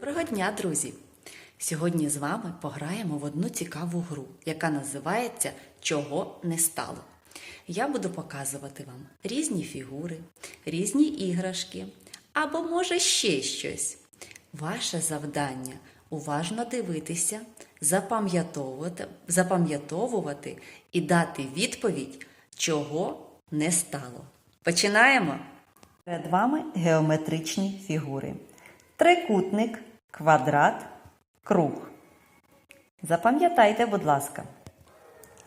Доброго дня, друзі! Сьогодні з вами пограємо в одну цікаву гру, яка називається Чого не стало. Я буду показувати вам різні фігури, різні іграшки або, може, ще щось. Ваше завдання уважно дивитися, запам'ятовувати, запам'ятовувати і дати відповідь, чого не стало. Починаємо! Перед вами геометричні фігури: трикутник, квадрат, круг. Запам'ятайте, будь ласка.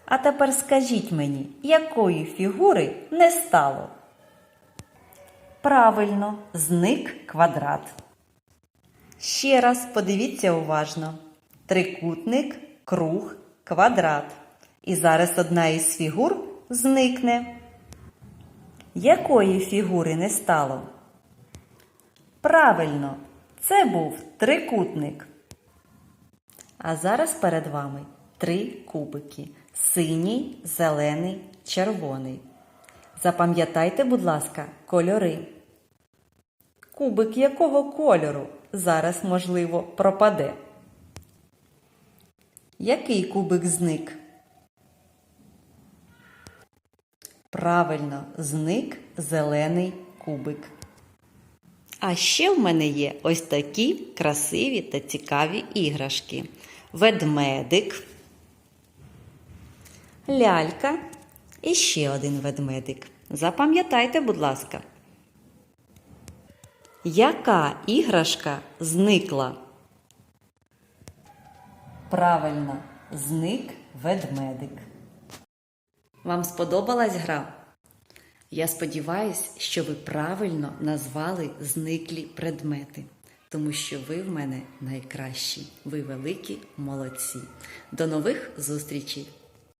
А тепер скажіть мені, якої фігури не стало? Правильно, зник квадрат. Ще раз подивіться уважно: трикутник, круг, квадрат. І зараз одна із фігур зникне. Якої фігури не стало? Правильно, це був трикутник. А зараз перед вами три кубики: синій, зелений, червоний. Запам'ятайте, будь ласка, кольори. Кубик якого кольору зараз, можливо, пропаде? Який кубик зник? Правильно, зник зелений кубик. А ще в мене є ось такі красиві та цікаві іграшки: ведмедик, лялька і ще один ведмедик. Запам'ятайте, будь ласка. Яка іграшка зникла? Правильно, зник ведмедик. Вам сподобалась гра? Я сподіваюся, що ви правильно назвали зниклі предмети, тому що ви в мене найкращі, ви великі молодці. До нових зустрічей!